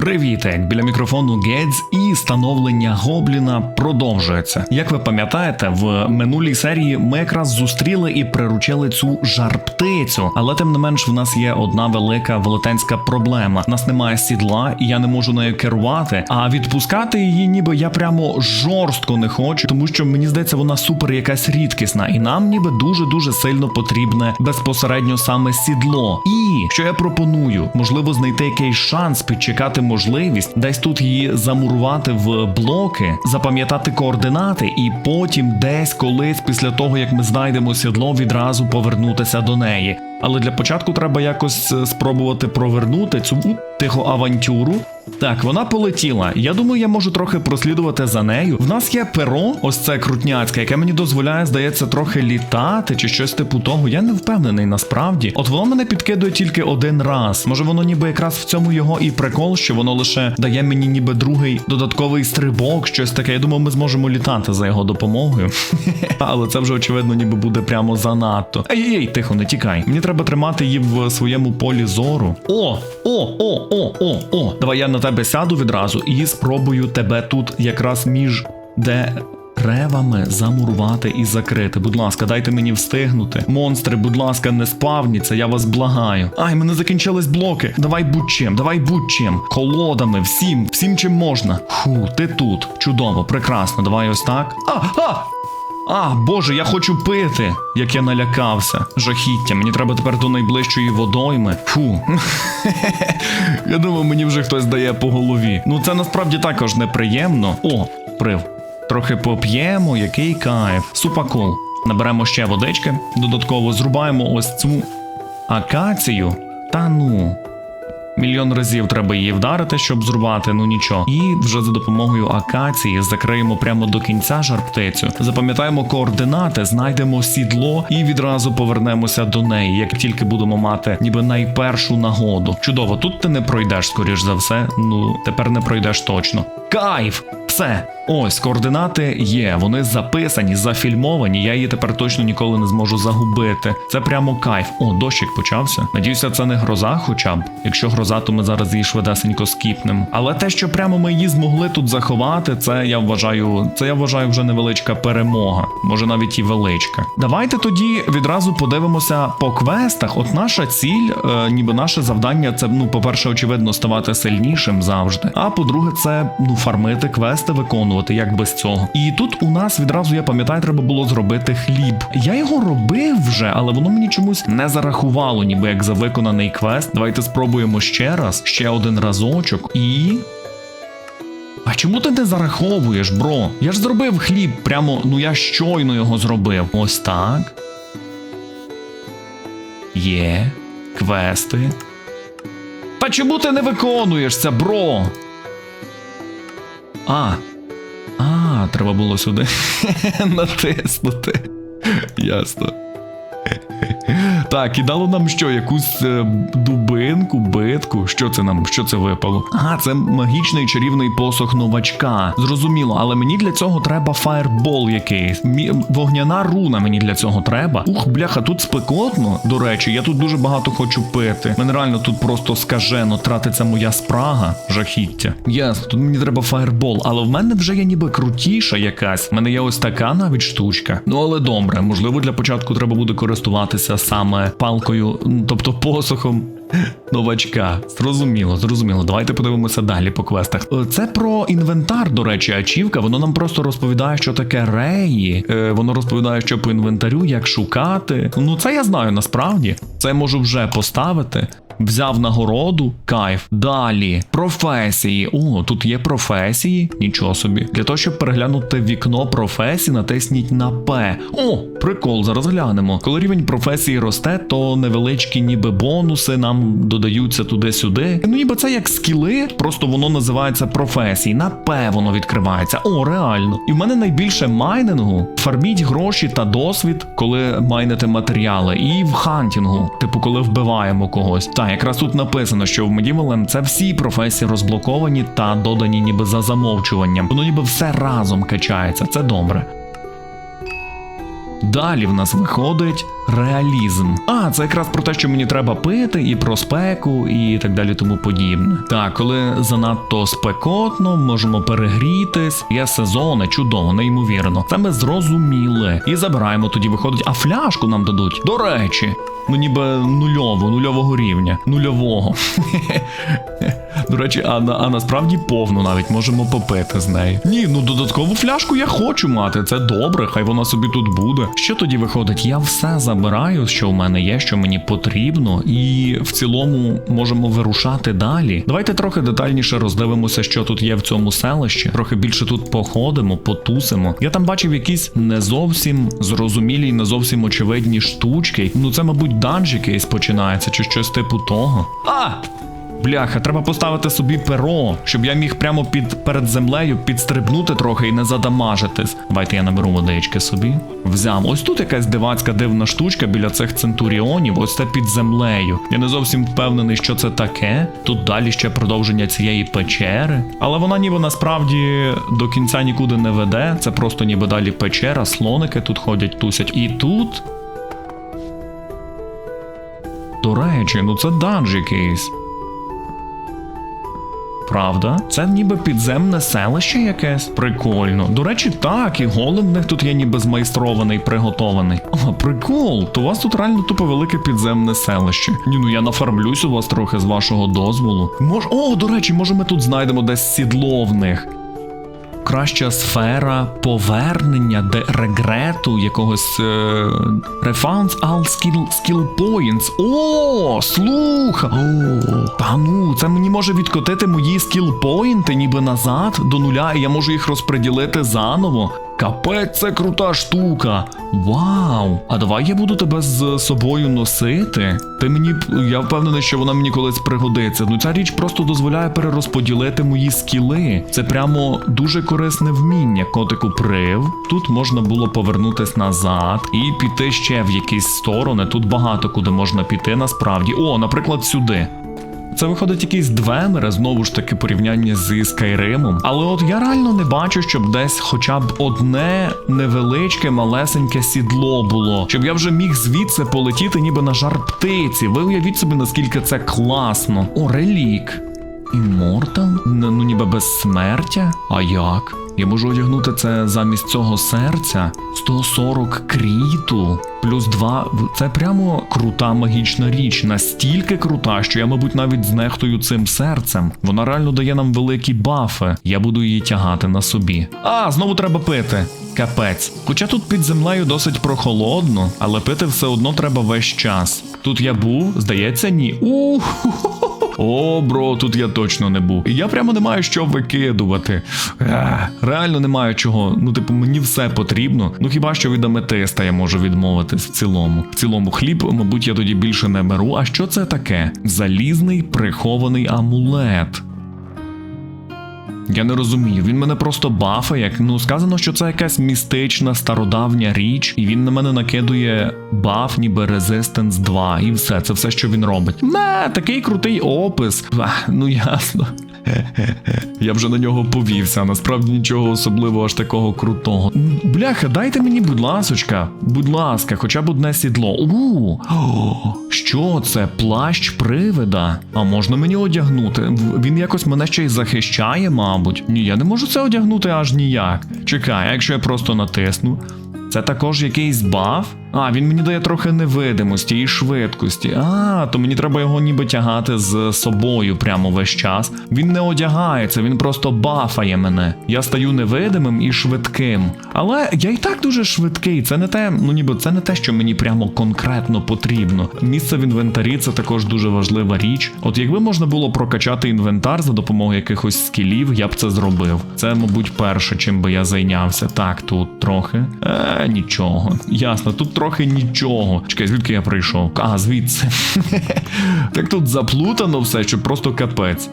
Привітик! Біля мікрофону Гедз і становлення Гобліна продовжується. Як ви пам'ятаєте, в минулій серії ми якраз зустріли і приручили цю жарптицю, але тим не менш в нас є одна велика велетенська проблема. У нас немає сідла, і я не можу нею керувати. А відпускати її, ніби я прямо жорстко не хочу, тому що мені здається, вона супер якась рідкісна, і нам ніби дуже дуже сильно потрібне безпосередньо саме сідло. І що я пропоную, можливо, знайти якийсь шанс підчекати можливість, десь тут її замурувати в блоки, запам'ятати координати, і потім десь колись після того, як ми знайдемо сідло, відразу повернутися до неї. Але для початку треба якось е, спробувати провернути цю тиху авантюру. Так, вона полетіла. Я думаю, я можу трохи прослідувати за нею. В нас є перо, ось це крутняцьке, яке мені дозволяє, здається, трохи літати чи щось типу того. Я не впевнений насправді. От воно мене підкидує тільки один раз. Може, воно ніби якраз в цьому його і прикол, що воно лише дає мені ніби другий додатковий стрибок, щось таке. Я думаю, ми зможемо літати за його допомогою. Але це вже очевидно, ніби буде прямо занадто. Ей, тихо, не тікай. Мені треба тримати її в своєму полі зору. О, о, о, о, о, о. Давай я на тебе сяду відразу і спробую тебе тут якраз між деревами замурувати і закрити. Будь ласка, дайте мені встигнути. Монстри, будь ласка, не спавніться, я вас благаю. Ай, мене закінчились блоки. Давай будь-чим, давай будь-чим. Колодами, всім, всім чим можна. Фу, ти тут. Чудово, прекрасно. Давай ось так. А, а! А, боже, я хочу пити, як я налякався. Жахіття, мені треба тепер до найближчої водойми. Фу. я думаю, мені вже хтось дає по голові. Ну це насправді також неприємно. О, прив. Трохи поп'ємо, який кайф. Супакол. Наберемо ще водички, додатково зрубаємо ось цю акацію. Та ну. Мільйон разів треба її вдарити, щоб зрубати, ну нічого. І вже за допомогою акації закриємо прямо до кінця жарптицю. Запам'ятаємо координати, знайдемо сідло і відразу повернемося до неї, як тільки будемо мати ніби найпершу нагоду. Чудово, тут ти не пройдеш, скоріш за все. Ну тепер не пройдеш точно. Кайф! Все, ось координати є. Вони записані, зафільмовані. Я її тепер точно ніколи не зможу загубити. Це прямо кайф. О, дощик почався. Надіюся, це не гроза, хоча б. Якщо гроза, то ми зараз її швидесенько скіпнем. Але те, що прямо ми її змогли тут заховати, це я вважаю, це я вважаю вже невеличка перемога, може навіть і величка. Давайте тоді відразу подивимося по квестах. От наша ціль, е, ніби наше завдання, це ну, по-перше, очевидно, ставати сильнішим завжди. А по-друге, це ну фармити квести, виконувати як без цього. І тут у нас відразу я пам'ятаю, треба було зробити хліб. Я його робив вже, але воно мені чомусь не зарахувало, ніби як за виконаний квест. Давайте спробуємо ще раз, ще один разочок і. А чому ти не зараховуєш, бро? Я ж зробив хліб, прямо, ну я щойно його зробив. Ось так. Є. Квести. Та чому ти не виконуєш це, бро? А. А, треба було сюди натиснути. Ясно. Так, і дало нам що, якусь е, дубинку, битку. Що це нам? Що це випало? Ага, це магічний чарівний посох новачка. Зрозуміло, але мені для цього треба фаербол якийсь. Мі- вогняна руна мені для цього треба. Ух, бляха, тут спекотно. До речі, я тут дуже багато хочу пити. Мене реально тут просто скажено тратиться моя спрага, жахіття. Ясно, тут мені треба фаербол, але в мене вже є ніби крутіша якась. В мене є ось така навіть штучка. Ну але добре, можливо, для початку треба буде користуватися саме палкою, тобто посохом. Новачка, зрозуміло, зрозуміло. Давайте подивимося далі по квестах. Е, Це про інвентар, до речі, ачівка. Воно нам просто розповідає, що таке реї. Е, воно розповідає, що по інвентарю, як шукати. Ну це я знаю насправді. Це я можу вже поставити. Взяв нагороду, кайф. Далі професії. О, тут є професії. Нічого собі. Для того, щоб переглянути вікно професій, натисніть на П. О, прикол, зараз глянемо. Коли рівень професії росте, то невеличкі ніби бонуси нам додаються туди-сюди. Ну ніби це як скіли, просто воно називається професії. На П воно відкривається. О, реально. І в мене найбільше майнингу. Фарміть гроші та досвід, коли майните матеріали. І в хантінгу, типу, коли вбиваємо когось. Так, якраз тут написано, що в Medieval це всі професії розблоковані та додані ніби за замовчуванням. Воно ніби все разом качається. Це добре. Далі в нас виходить Реалізм. А, це якраз про те, що мені треба пити, і про спеку, і так далі, тому подібне. Так, коли занадто спекотно, можемо перегрітись. Є сезони, чудово, неймовірно. Це ми зрозуміли. І забираємо тоді, виходить, а фляжку нам дадуть. До речі, ну ніби нульово, нульового рівня. Нульового. До речі, а, а насправді повну навіть можемо попити з нею. Ні, ну додаткову фляжку я хочу мати. Це добре, хай вона собі тут буде. Що тоді виходить? Я все забираю, що в мене є, що мені потрібно, і в цілому можемо вирушати далі. Давайте трохи детальніше роздивимося, що тут є в цьому селищі. Трохи більше тут походимо, потусимо. Я там бачив якісь не зовсім зрозумілі не зовсім очевидні штучки. Ну це, мабуть, данжик якийсь починається, чи щось типу того. А! Бляха, треба поставити собі перо, щоб я міг прямо під перед землею підстрибнути трохи і не задамажитись. Давайте я наберу водички собі. Взяв. Ось тут якась дивацька дивна штучка біля цих центуріонів, ось це під землею. Я не зовсім впевнений, що це таке. Тут далі ще продовження цієї печери. Але вона ніби насправді до кінця нікуди не веде. Це просто ніби далі печера, слоники тут ходять, тусять. І тут. До речі, ну це данж якийсь. Правда? Це ніби підземне селище якесь. Прикольно. До речі, так, і голем в них тут є ніби змайстрований, приготований. А, прикол, то у вас тут реально тупо велике підземне селище. Ні, ну я нафармлюсь у вас трохи з вашого дозволу. Мож... О, до речі, може ми тут знайдемо десь сідло в них. Краща сфера повернення, де регрету, якогось е... ал all skill, skill points. О, слуха! О, та ну, це мені може відкотити мої скіл поінти ніби назад до нуля, і я можу їх розподілити заново. Капець, це крута штука. Вау! А давай я буду тебе з собою носити. Ти мені я впевнений, що вона мені колись пригодиться. Ну ця річ просто дозволяє перерозподілити мої скіли. Це прямо дуже корисне вміння. Котику прив. Тут можна було повернутись назад і піти ще в якісь сторони. Тут багато куди можна піти насправді. О, наприклад, сюди. Це виходить якісь двемери, знову ж таки порівняння зі Скайримом. Але от я реально не бачу, щоб десь хоча б одне невеличке малесеньке сідло було, щоб я вже міг звідси полетіти, ніби на жар птиці. Ви уявіть собі, наскільки це класно. О, релік. Іммортал? Ну, ну ніби безсмертя? А як? Я можу одягнути це замість цього серця 140 кріту, плюс 2. Це прямо крута магічна річ, настільки крута, що я, мабуть, навіть знехтую цим серцем. Вона реально дає нам великі бафи. Я буду її тягати на собі. А, знову треба пити. Капець. Хоча тут під землею досить прохолодно, але пити все одно треба весь час. Тут я був, здається, ні. Ух. О, бро, тут я точно не був. І я прямо не маю що викидувати. Ех, реально не маю чого. Ну, типу, мені все потрібно. Ну хіба що від аметиста я можу відмовитись в цілому. В цілому хліб, мабуть, я тоді більше не беру. А що це таке? Залізний прихований амулет. Я не розумію, він мене просто бафає. Як ну сказано, що це якась містична стародавня річ, і він на мене накидує баф, ніби Resistance 2, і все, це все, що він робить. Не, такий крутий опис. Ну ясно. Я вже на нього повівся, насправді нічого особливого аж такого крутого. Бляха, дайте мені, будь ласочка, будь ласка, хоча б одне сідло. У, що це? Плащ привида? А можна мені одягнути? Він якось мене ще й захищає, мабуть. Ні, я не можу це одягнути аж ніяк. Чекай, якщо я просто натисну. Це також якийсь баф? А, він мені дає трохи невидимості і швидкості. А, то мені треба його ніби тягати з собою прямо весь час. Він не одягається, він просто бафає мене. Я стаю невидимим і швидким. Але я і так дуже швидкий. Це не те, ну ніби це не те, що мені прямо конкретно потрібно. Місце в інвентарі це також дуже важлива річ. От якби можна було прокачати інвентар за допомогою якихось скілів, я б це зробив. Це, мабуть, перше, чим би я зайнявся. Так, тут трохи. Е, нічого. Ясно, тут трохи нічого. Чекай, звідки я прийшов? А, звідси. так тут заплутано все, що просто капець.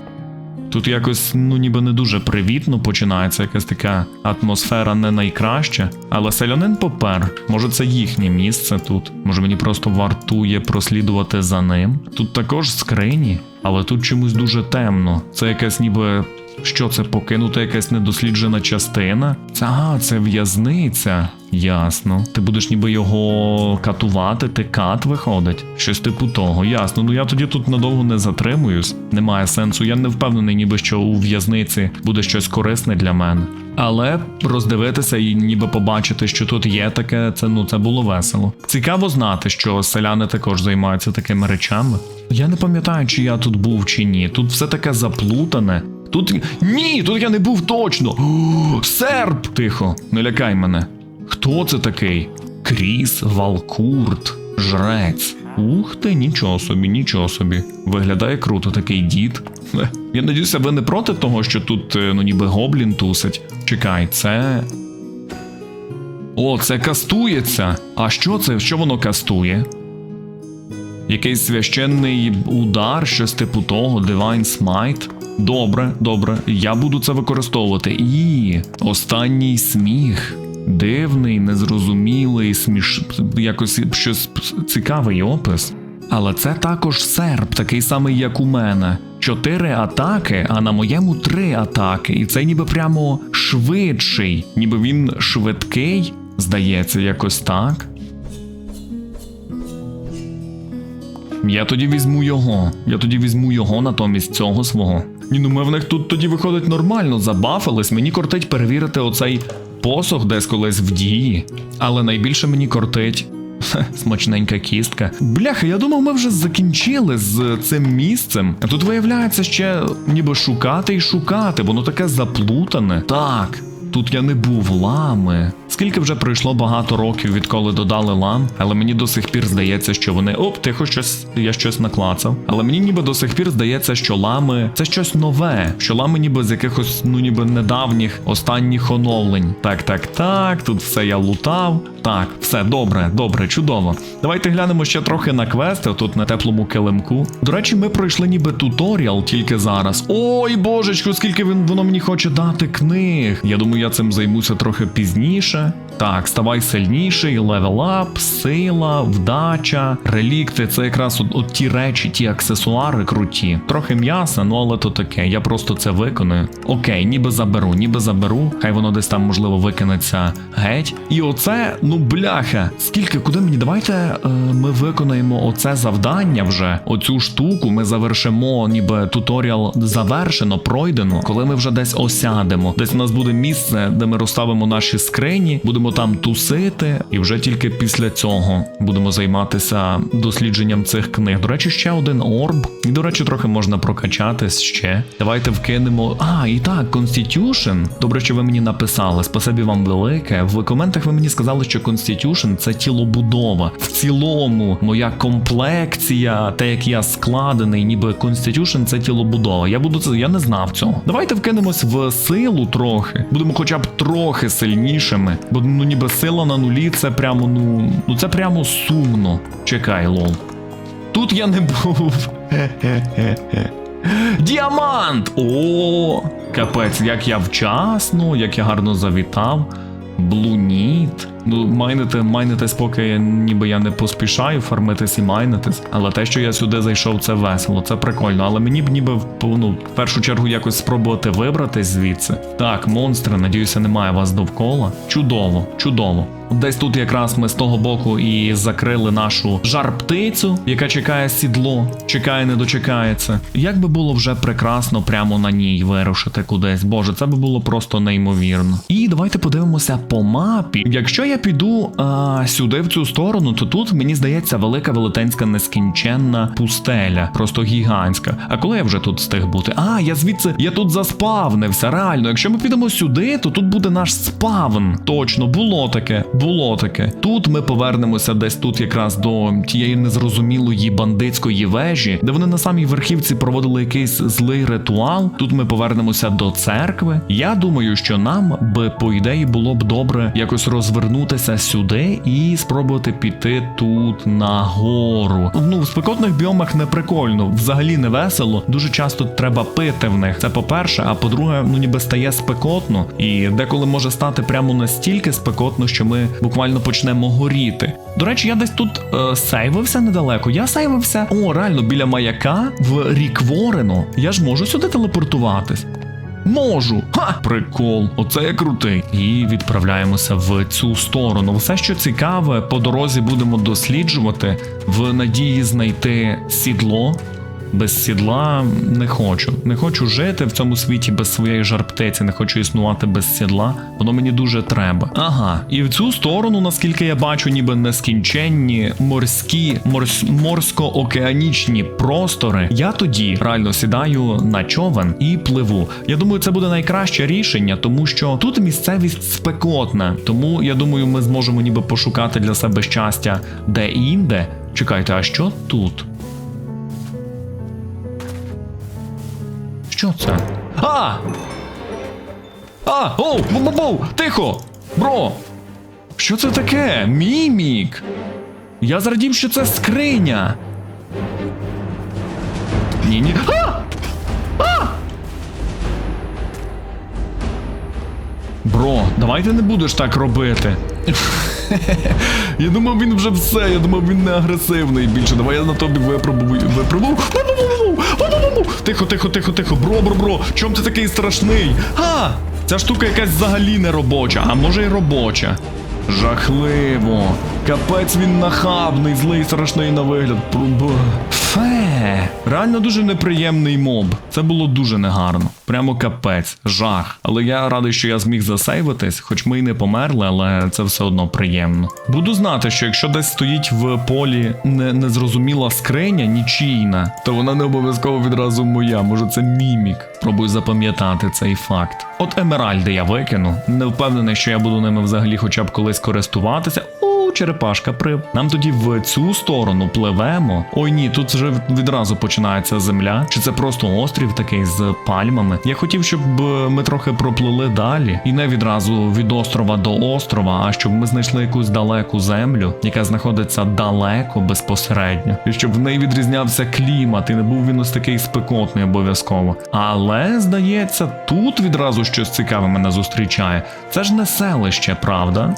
Тут якось, ну ніби не дуже привітно починається, якась така атмосфера не найкраща. Але селянин попер. Може, це їхнє місце тут. Може мені просто вартує прослідувати за ним. Тут також скрині, але тут чомусь дуже темно. Це якась ніби Що це покинута якась недосліджена частина? Ага, це в'язниця. Ясно. Ти будеш ніби його катувати, ти кат виходить. Щось типу того, ясно. Ну я тоді тут надовго не затримуюсь. Немає сенсу. Я не впевнений, ніби що у в'язниці буде щось корисне для мене. Але роздивитися і ніби побачити, що тут є таке, це ну це було весело. Цікаво знати, що селяни також займаються такими речами. Я не пам'ятаю, чи я тут був чи ні. Тут все таке заплутане. Тут ні, тут я не був точно. Серп! Тихо, не лякай мене. Хто це такий? Кріс Валкурт, жрець. Ух ти, нічого собі, нічого собі. Виглядає круто такий дід. Я надіюся, ви не проти того, що тут е, ну ніби гоблін тусить. Чекай, це. О, це кастується. А що це? Що воно кастує? Якийсь священний удар, щось типу того, Divine Smite. Добре, добре, я буду це використовувати. І останній сміх. Дивний, незрозумілий, сміш... якось щось цікавий опис. Але це також серп, такий самий, як у мене. Чотири атаки, а на моєму три атаки. І це ніби прямо швидший, ніби він швидкий, здається, якось так. Я тоді візьму його. Я тоді візьму його натомість цього свого. Ні, ну ми в них тут тоді виходить нормально, забафились. Мені кортить перевірити оцей посох десь колись в дії. Але найбільше мені кортить. Смачненька кістка. Бляха, я думав, ми вже закінчили з цим місцем. А тут виявляється ще ніби шукати і шукати, воно таке заплутане. Так, Тут я не був лами. Скільки вже пройшло багато років, відколи додали лам, але мені до сих пір здається, що вони. Оп, тихо, щось я щось наклацав. Але мені ніби до сих пір здається, що лами це щось нове, що лами ніби з якихось, ну ніби недавніх останніх оновлень. Так, так, так, тут все я лутав. Так, все добре, добре, чудово. Давайте глянемо ще трохи на квести тут на теплому килимку. До речі, ми пройшли ніби туторіал тільки зараз. Ой, божечко, скільки він воно мені хоче дати книг. Я думаю, я цим займуся трохи пізніше. Так, ставай сильніший, левелап, сила, вдача, релікти це якраз от, от ті речі, ті аксесуари круті. Трохи м'яса, ну але то таке. Я просто це виконую. Окей, ніби заберу, ніби заберу. Хай воно десь там можливо викинеться геть. І оце, ну бляха. Скільки, куди мені? Давайте е, ми виконаємо оце завдання вже. Оцю штуку ми завершимо, ніби туторіал завершено, пройдено, коли ми вже десь осядемо. Десь у нас буде місце, де ми розставимо наші скрині, будемо там тусити, і вже тільки після цього будемо займатися дослідженням цих книг. До речі, ще один орб. І, до речі, трохи можна прокачатись ще. Давайте вкинемо. А, і так, Constitution. Добре, що ви мені написали. Спасибі вам велике. В коментах ви мені сказали, що Constitution – це тілобудова. В цілому, моя комплекція, те, як я складений, ніби Constitution – це тілобудова. Я буду це, я не знав цього. Давайте вкинемось в силу трохи. Будемо хоча б трохи сильнішими. Бо ну ніби сила на нулі це прямо, ну, ну це прямо сумно. Чекай, лол. Тут я не був. Діамант! О, капець, як я вчасно, як я гарно завітав. Блуніт. Ну, майнити, майнитись, поки ніби я не поспішаю фармитись і майнитись. Але те, що я сюди зайшов, це весело, це прикольно. Але мені б ніби ну, в першу чергу якось спробувати вибратись звідси. Так, монстри, надіюся, немає вас довкола. Чудово, чудово. Десь тут якраз ми з того боку і закрили нашу жар-птицю, яка чекає сідло, чекає, не дочекається. Як би було вже прекрасно прямо на ній вирушити кудись. Боже, це би було просто неймовірно. І давайте подивимося по мапі. Якщо я піду а, сюди, в цю сторону, то тут мені здається велика велетенська нескінченна пустеля, просто гігантська. А коли я вже тут встиг бути? А, я звідси я тут заспавнився. Реально, якщо ми підемо сюди, то тут буде наш спавн. Точно, було таке. Було таке. Тут ми повернемося десь тут якраз до тієї незрозумілої бандитської вежі, де вони на самій верхівці проводили якийсь злий ритуал. Тут ми повернемося до церкви. Я думаю, що нам би по ідеї було б добре якось розвернутися сюди і спробувати піти тут нагору. Ну, в спекотних біомах не прикольно, взагалі не весело. Дуже часто треба пити в них. Це по-перше, а по-друге, ну ніби стає спекотно, і деколи може стати прямо настільки спекотно, що ми буквально почнемо горіти. До речі, я десь тут е, сейвився недалеко. Я сейвився, о, реально, біля маяка в рік Рікворено. Я ж можу сюди телепортуватись. Можу! Ха! Прикол, оце я крутий. І відправляємося в цю сторону. Все, що цікаве, по дорозі будемо досліджувати в надії знайти сідло. Без сідла не хочу. Не хочу жити в цьому світі без своєї жарптеці, не хочу існувати без сідла. Воно мені дуже треба. Ага, і в цю сторону, наскільки я бачу, ніби нескінченні морські, морс, морсько-океанічні простори. Я тоді реально сідаю на човен і пливу. Я думаю, це буде найкраще рішення, тому що тут місцевість спекотна. Тому я думаю, ми зможемо ніби пошукати для себе щастя де-інде. Чекайте, а що тут? Що це? А! А! Оу! Бу-бу-бу! Тихо! Бро! Що це таке? Мімік! Я зрадів, що це скриня. Ні, ні. А! А! Бро, давай ти не будеш так робити. Я думав, він вже все, я думав, він не агресивний більше. Давай я на тобі випробую. Випробую. Тихо, тихо, тихо, тихо. Бро, бро, бро. Чом ти такий страшний? А! Ця штука якась взагалі не робоча, а може й робоча. Жахливо. Капець він нахабний, злий, страшний на вигляд. Пр- Фе. Реально дуже неприємний моб. Це було дуже негарно. Прямо капець, жах. Але я радий, що я зміг засейвитись, хоч ми й не померли, але це все одно приємно. Буду знати, що якщо десь стоїть в полі не, незрозуміла скриня, нічийна, то вона не обов'язково відразу моя. Може, це мімік. Пробую запам'ятати цей факт. От емеральди я викину. Не впевнений, що я буду ними взагалі хоча б колись користуватися. Черепашка прив. Нам тоді в цю сторону пливемо. Ой ні, тут вже відразу починається земля. Чи це просто острів такий з пальмами? Я хотів, щоб е, ми трохи проплили далі, і не відразу від острова до острова, а щоб ми знайшли якусь далеку землю, яка знаходиться далеко безпосередньо, і щоб в неї відрізнявся клімат, і не був він ось такий спекотний обов'язково. Але здається, тут відразу щось цікаве мене зустрічає. Це ж не селище, правда?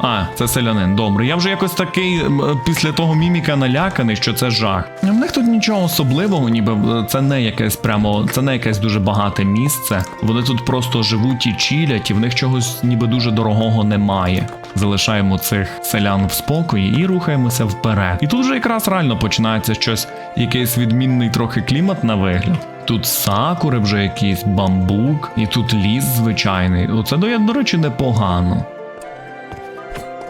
А! Це селянин, добре. Я вже якось такий е, після того міміка наляканий, що це жах. В них тут нічого особливого, ніби е, це не якесь прямо, це не якесь дуже багате місце. Вони тут просто живуть і чилять, і в них чогось ніби дуже дорогого немає. Залишаємо цих селян в спокої і рухаємося вперед. І тут вже якраз реально починається щось, якийсь відмінний трохи клімат на вигляд. Тут сакури вже якийсь бамбук, і тут ліс звичайний. Оце до речі, непогано.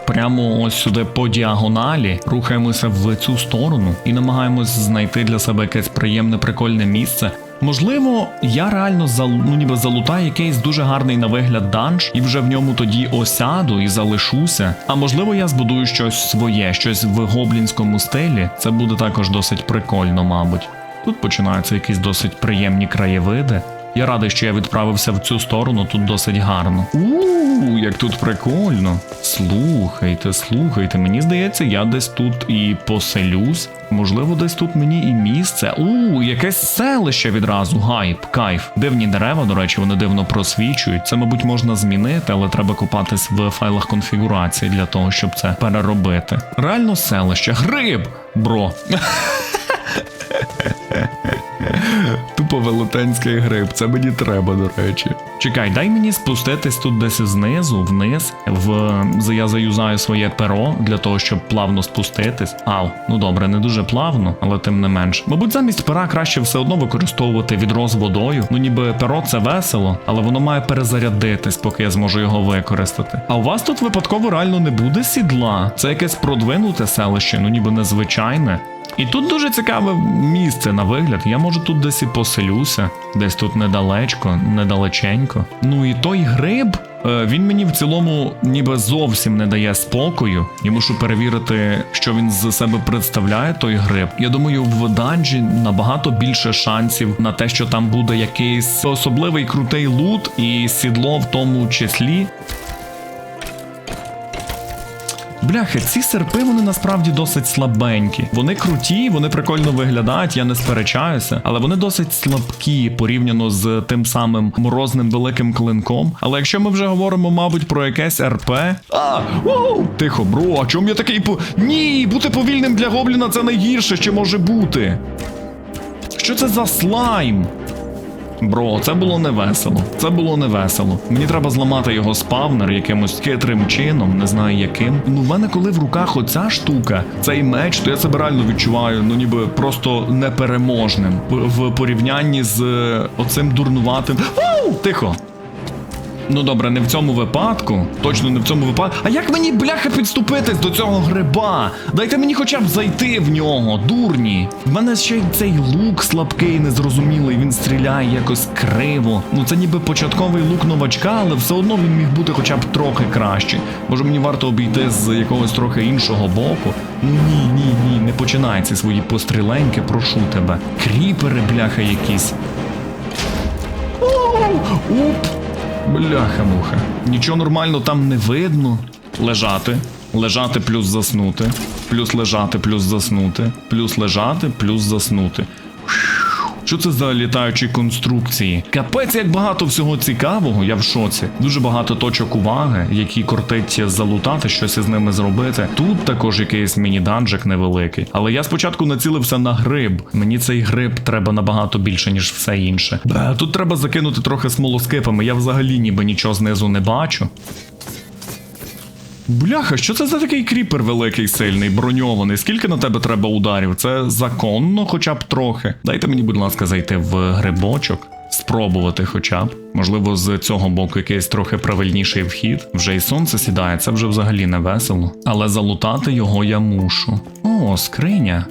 Прямо ось сюди по діагоналі рухаємося в цю сторону і намагаємось знайти для себе якесь приємне прикольне місце. Можливо, я реально зал, ну, ніби залутаю якийсь дуже гарний на вигляд данж, і вже в ньому тоді осяду і залишуся. А можливо, я збудую щось своє, щось в гоблінському стилі. Це буде також досить прикольно, мабуть. Тут починаються якісь досить приємні краєвиди. Я радий, що я відправився в цю сторону, тут досить гарно. У, як тут прикольно. Слухайте, слухайте, мені здається, я десь тут і поселюсь. Можливо, десь тут мені і місце. У, якесь селище відразу. Гайп, кайф. Дивні дерева, до речі, вони дивно просвічують. Це, мабуть, можна змінити, але треба копатись в файлах конфігурації для того, щоб це переробити. Реально селище. Гриб! Бро. Тупо велетенський гриб, це мені треба, до речі. Чекай, дай мені спуститись тут десь знизу, вниз. В я заюзаю своє перо для того, щоб плавно спуститись. Ау, ну добре, не дуже плавно, але тим не менш. Мабуть, замість пера краще все одно використовувати відро з водою. Ну ніби перо це весело, але воно має перезарядитись, поки я зможу його використати. А у вас тут випадково реально не буде сідла. Це якесь продвинуте селище, ну ніби незвичайне. І тут дуже цікаве місце на вигляд. Я можу тут десь і поселюся, десь тут недалечко, недалеченько. Ну і той гриб. е, Він мені в цілому ніби зовсім не дає спокою. Я мушу перевірити, що він з себе представляє, той гриб. Я думаю, в данжі набагато більше шансів на те, що там буде якийсь особливий крутий лут і сідло в тому числі. Бляха, ці серпи вони насправді досить слабенькі. Вони круті, вони прикольно виглядають, я не сперечаюся, але вони досить слабкі порівняно з тим самим морозним великим клинком. Але якщо ми вже говоримо, мабуть, про якесь РП. А! Воу! Тихо, бро, а чому я такий по. Ні, бути повільним для гобліна це найгірше, що може бути. Що це за слайм? Бро, це було не весело. Це було не весело. Мені треба зламати його спавнер якимось хитрим чином, не знаю яким. Ну, в мене коли в руках оця штука, цей меч, то я себе реально відчуваю, ну ніби просто непереможним в, порівнянні з е, оцим дурнуватим. Ау! Тихо. Ну добре, не в цьому випадку. Точно не в цьому випадку. А як мені бляха підступитись до цього гриба? Дайте мені хоча б зайти в нього, дурні. В мене ще й цей лук слабкий, незрозумілий, він стріляє якось криво. Ну це ніби початковий лук новачка, але все одно він міг бути хоча б трохи краще. Може мені варто обійти з якогось трохи іншого боку. Ні, ні, ні, не починай ці свої постріленьки, прошу тебе. Кріпери, бляха, якісь. Уп! Бляха-муха. Нічого нормально там не видно. Лежати. Лежати плюс заснути. Плюс лежати, плюс заснути. Плюс лежати, плюс заснути. Що це за літаючі конструкції? Капець, як багато всього цікавого, я в шоці. Дуже багато точок уваги, які кортить залутати, щось із ними зробити. Тут також якийсь міні-данжик невеликий. Але я спочатку націлився на гриб. Мені цей гриб треба набагато більше, ніж все інше. Бе, тут треба закинути трохи смолоскипами. Я взагалі ніби нічого знизу не бачу. Бляха, що це за такий кріпер великий, сильний, броньований? Скільки на тебе треба ударів? Це законно, хоча б трохи. Дайте мені, будь ласка, зайти в грибочок. Спробувати хоча б. Можливо, з цього боку якийсь трохи правильніший вхід. Вже і сонце сідає, це вже взагалі не весело. Але залутати його я мушу. О, скриня.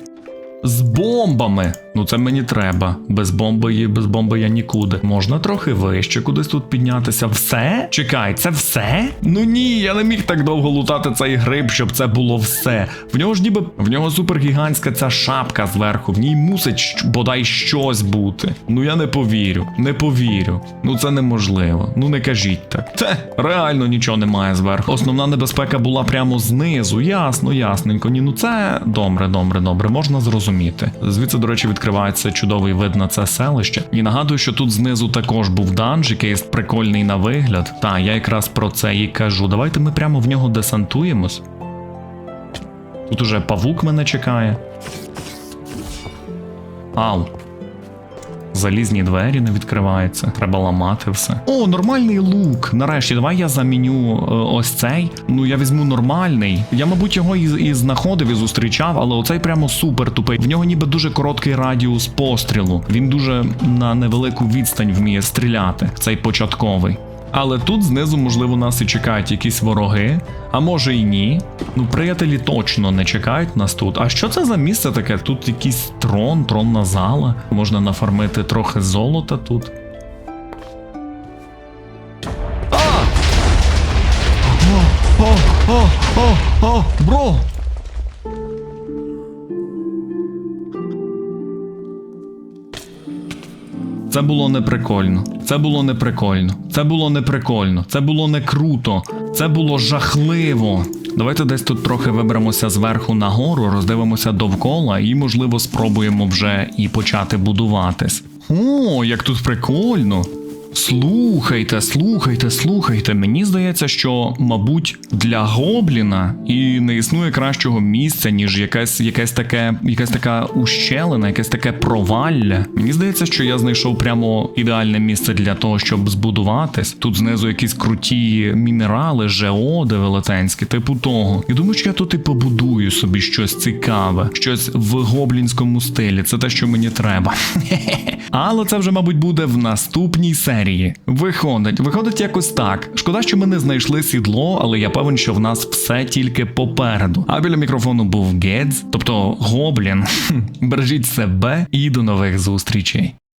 З бомбами. Ну це мені треба. Без бомби і без бомби я нікуди. Можна трохи вище кудись тут піднятися. Все? Чекай, це все? Ну ні, я не міг так довго лутати цей гриб, щоб це було все. В нього ж ніби в нього супергігантська ця шапка зверху. В ній мусить бодай щось бути. Ну я не повірю, не повірю. Ну це неможливо. Ну не кажіть так. Те, реально нічого немає зверху. Основна небезпека була прямо знизу. Ясно, ясненько. Ні, ну це добре, добре, добре, можна зрозуміти. Звідси, до речі, відкривається чудовий вид на це селище. І нагадую, що тут знизу також був данж, який є прикольний на вигляд. Та я якраз про це і кажу. Давайте ми прямо в нього десантуємось. Тут уже павук мене чекає. Ау. Залізні двері не відкриваються, треба ламати все. О, нормальний лук. Нарешті, давай я заміню е, ось цей. Ну я візьму нормальний. Я, мабуть, його і, і знаходив і зустрічав, але оцей прямо супер тупий. В нього ніби дуже короткий радіус пострілу. Він дуже на невелику відстань вміє стріляти. Цей початковий. Але тут знизу, можливо, нас і чекають якісь вороги, а може і ні. Ну, приятелі точно не чекають нас тут. А що це за місце таке? Тут якийсь трон, тронна зала. Можна нафармити трохи золота тут. О, о, о, о, бро! Це було неприкольно. Це було неприкольно. Це було неприкольно. Це було не круто. Це було жахливо. Давайте десь тут трохи виберемося зверху нагору, роздивимося довкола і, можливо, спробуємо вже і почати будуватись. О, як тут прикольно! Слухайте, слухайте, слухайте. Мені здається, що, мабуть, для гобліна і не існує кращого місця, ніж якесь, якесь таке, якась така ущелина, якесь таке провалля. Мені здається, що я знайшов прямо ідеальне місце для того, щоб збудуватись. Тут знизу якісь круті мінерали, жеоди велетенські, типу того. І думаю, що я тут і побудую собі щось цікаве, щось в гоблінському стилі. Це те, що мені треба. Але це вже, мабуть, буде в наступній серії. Виходить, виходить якось так. Шкода, що ми не знайшли сідло, але я певен, що в нас все тільки попереду. А біля мікрофону був Гедз, тобто Гоблін. Бережіть себе і до нових зустрічей.